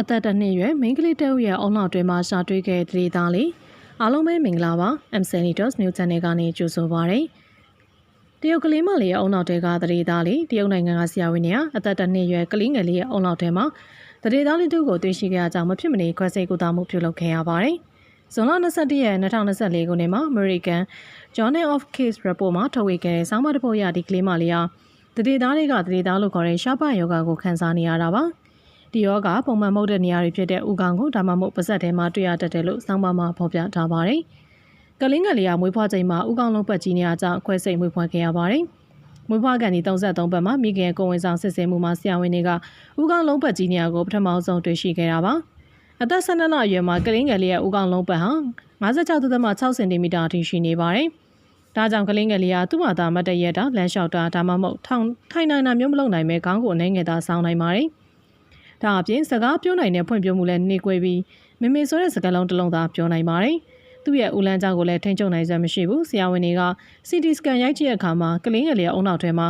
အသက်တစ်နှစ်ရွယ်မိန်းကလေးတစ်ဦးရဲ့အုံနောက်တွင်မှရှာတွေ့ခဲ့တဲ့ဒေသလေးအားလုံးပဲမင်္ဂလာပါ M Senators New Channel ကနေကြိုဆိုပါရစေတရုတ်ကလေးမလေးရဲ့အုံနောက်တဲကတရေသားလေးတရုတ်နိုင်ငံကဆရာဝန်တွေကအသက်တစ်နှစ်ရွယ်ကလေးငယ်လေးရဲ့အုံနောက်ထဲမှာတရေသားလေးတို့ကိုတွေ့ရှိခဲ့ရကြောင်းမဖြစ်မနေခွဲစိတ်ကူတာမှုပြုလုပ်ခဲ့ရပါတယ်ဇွန်လ21ရက်2024ခုနှစ်မှာ American Journal of Case Report မှာထုတ်ဝေခဲ့တဲ့ဆောင်းပါးတစ်ပုဒ်အရဒီကလေးမလေးဟာတရေသားတွေကတရေသားလို့ခေါ်တဲ့ရှားပယောဂါကိုခံစားနေရတာပါ။ ဒီယောဂပုံမှန်မဟုတ်တဲ့နေရာတွေဖြစ်တဲ့ဥကောင်ကိုဒါမှမဟုတ်ပါးစပ်ထဲမှာတွေ့ရတတ်တယ်လို့ဆောင်းပါးမှာဖော်ပြထားပါတယ်။ကလင်းငယ်လေးကမွေးဖွားချိန်မှာဥကောင်လုံးပတ်ကြီးနေရကြောင်းခွဲစိတ်မွေးဖွားခဲ့ရပါတယ်။မွေးဖွားကန်ဒီ33ပတ်မှာမိခင်ကိုဝင်ဆောင်စစ်ဆေးမှုမှာဆရာဝန်တွေကဥကောင်လုံးပတ်ကြီးနေရကိုပထမဆုံးတွေ့ရှိခဲ့တာပါ။အသက်12လအရွယ်မှာကလင်းငယ်လေးရဲ့ဥကောင်လုံးပတ်ဟာ56.6စင်တီမီတာအထိရှိနေပါတယ်။ဒါကြောင့်ကလေးငယ်လေးကသူ့ဘာသာမတ်တရက်တာလမ်းလျှောက်တာဒါမှမဟုတ်ထောင်ထိုင်နိုင်တာမျိုးမလုပ်နိုင်ပဲခေါင်းကိုအနေငယ်သာဆောင်းနိုင်ပါတယ်။ ဒါအပြင်စကားပြောနိုင်တဲ့ဖွင့်ပြမှုလည်းနှေးကွေးပြီးမမေဆိုတဲ့စကားလုံးတစ်လုံးသာပြောနိုင်ပါတယ်။သူ့ရဲ့ဦးလန်းကြောင့်ကိုလည်းထိန်းချုပ်နိုင်စရာမရှိဘူး။ဆရာဝန်တွေက CT scan ရိုက်ကြည့်တဲ့အခါမှာကလေးငယ်လေးရဲ့အုံနောက်ထဲမှာ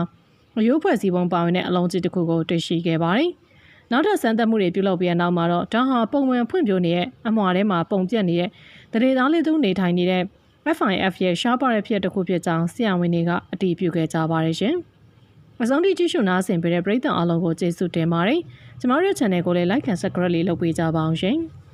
အယိုးဖွဲ့စည်းပုံပါဝင်တဲ့အလုံးကြီးတစ်ခုကိုတွေ့ရှိခဲ့ပါတယ်။နောက်ထပ်စမ်းသပ်မှုတွေပြုလုပ်ပြီးတဲ့နောက်မှာတော့ဒါဟာပုံမှန်ဖွင့်ပြနေတဲ့အမွာထဲမှာပုံပြက်နေတဲ့တရေသားလေးသူနေထိုင်နေတဲ့ FIF ရဲ့ရှားပါတဲ့ဖြစ်တစ်ခုဖြစ်ကြောင်းဆရာဝန်တွေကအတည်ပြုခဲ့ကြပါတယ်ရှင်။ အဆုံးထိကြည့်ရှုနားဆင်ပေးတဲ့ပရိသတ်အားလုံးကိုကျေးဇူးတင်ပါတယ်။ကျမတို့ရဲ့ channel ကိုလည်း like and subscribe လေးလုပ်ပေးကြပါအောင်ရှင်။